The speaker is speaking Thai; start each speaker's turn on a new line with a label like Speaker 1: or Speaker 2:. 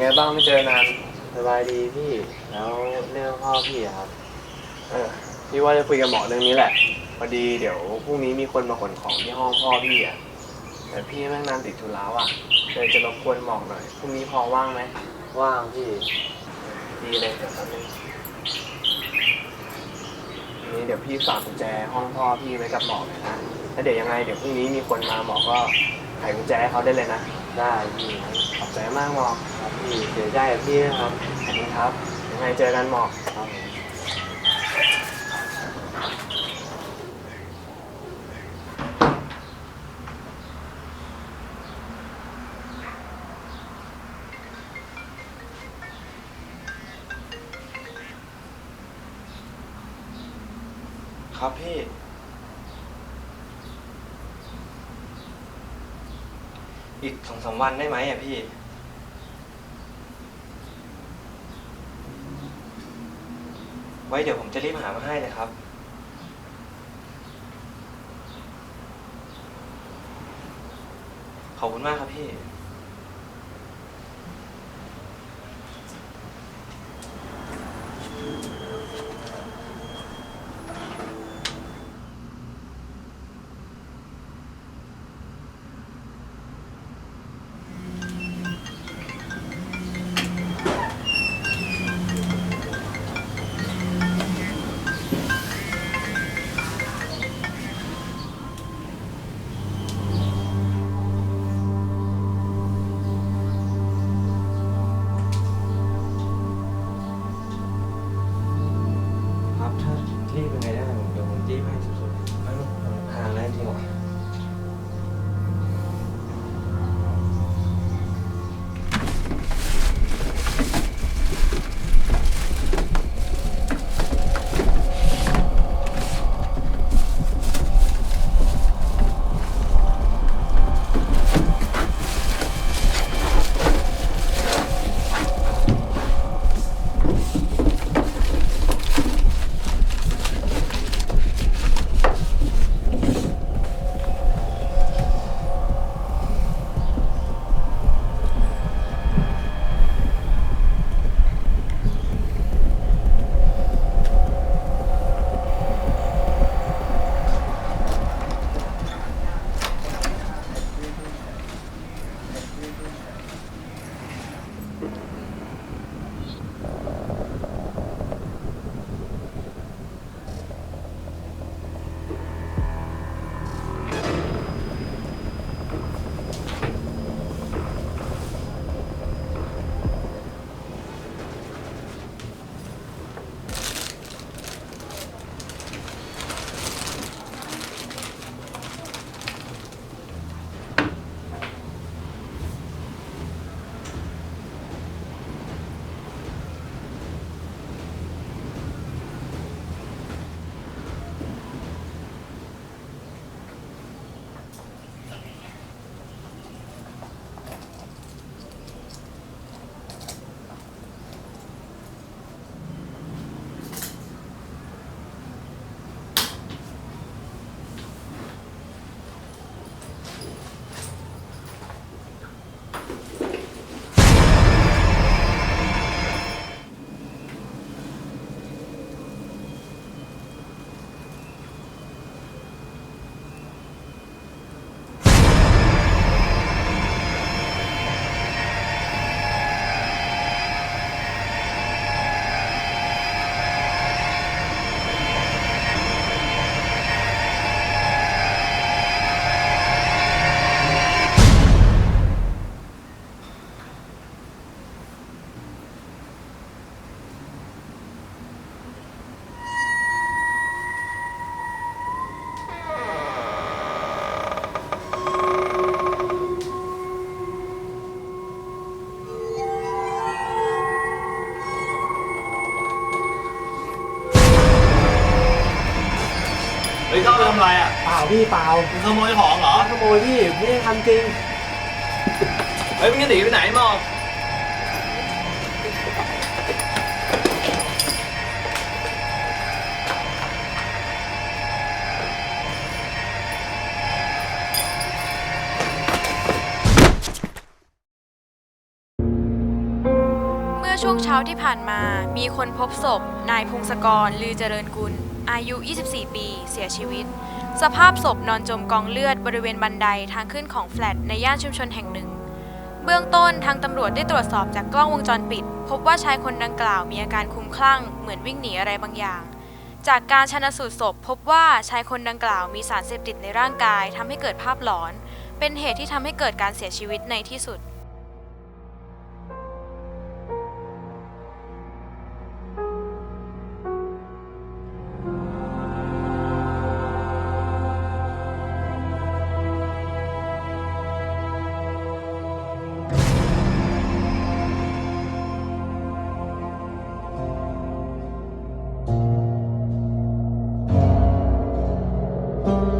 Speaker 1: ไง
Speaker 2: บ้างไม่เจอนาน
Speaker 1: สบายดีพี่ แล้วเรื่องพ่อพี่อะครับ
Speaker 2: เออพี่ว่าจะคุยกับหมอเรื่องนี้แหละพอดีเดี๋ยวพรุ่งนี้มีคนมาขนของที่ห้องพ่อพี่อะแต่พี่แม่งนานติดธุระอะเลยจะรบกวนหมอกหน่อยพรุ่งนี้พอว่างไหม
Speaker 1: ว่างพี่
Speaker 2: ดีเลยเดี๋ยวแป๊บนึงนี่เดี๋ยวพี่ฝากกุญแจห้องพ่อพี่ไว้กับหมอกเลยนะแล้วเดี๋ยวยังไงเดี๋ยวพรุ่งนี้มีคนมาหมอกก็ไขกุญแจให้เขาได้เลยนะ
Speaker 1: ได้พี่
Speaker 2: ขอบใจมากหมอก
Speaker 1: ครับพี่เสียใจกับพี่นะครับ
Speaker 2: ขอบคุณครับยังไงเจอกันหมอก
Speaker 1: ครับผม
Speaker 3: ครับพี่ อีกสองสามวันได้ไหมอะพี่ ไว้เดี๋ยวผมจะรีบหามาให้เลยครับ ขอบคุณมากครับพี่า
Speaker 1: พี่เปล่า
Speaker 4: มึงขโมยของเหรอ
Speaker 1: ขโมยพี่ไม่ได้ทำจริง
Speaker 4: เฮ้ยมึงจะหนีไปไหนมอง
Speaker 5: ช่วงเช้าที่ผ่านมา มีคนพบศพ นายพงศกรลือเจริญกุล อายุ 24 ปี เสียชีวิต สภาพศพนอนจมกองเลือดบริเวณบันไดทางขึ้นของแฟลตในย่านชุมชนแห่งหนึ่ง เบื้องต้นทางตำรวจได้ตรวจสอบจากกล้องวงจรปิด พบว่าชายคนดังกล่าวมีอาการคลุ้มคลั่ง เหมือนวิ่งหนีอะไรบางอย่าง จากการชันสูตรศพ พบว่าชายคนดังกล่าวมีสารเสพติดในร่างกายทำให้เกิดภาพหลอน เป็นเหตุที่ทำให้เกิดการเสียชีวิตในที่สุด Thank you.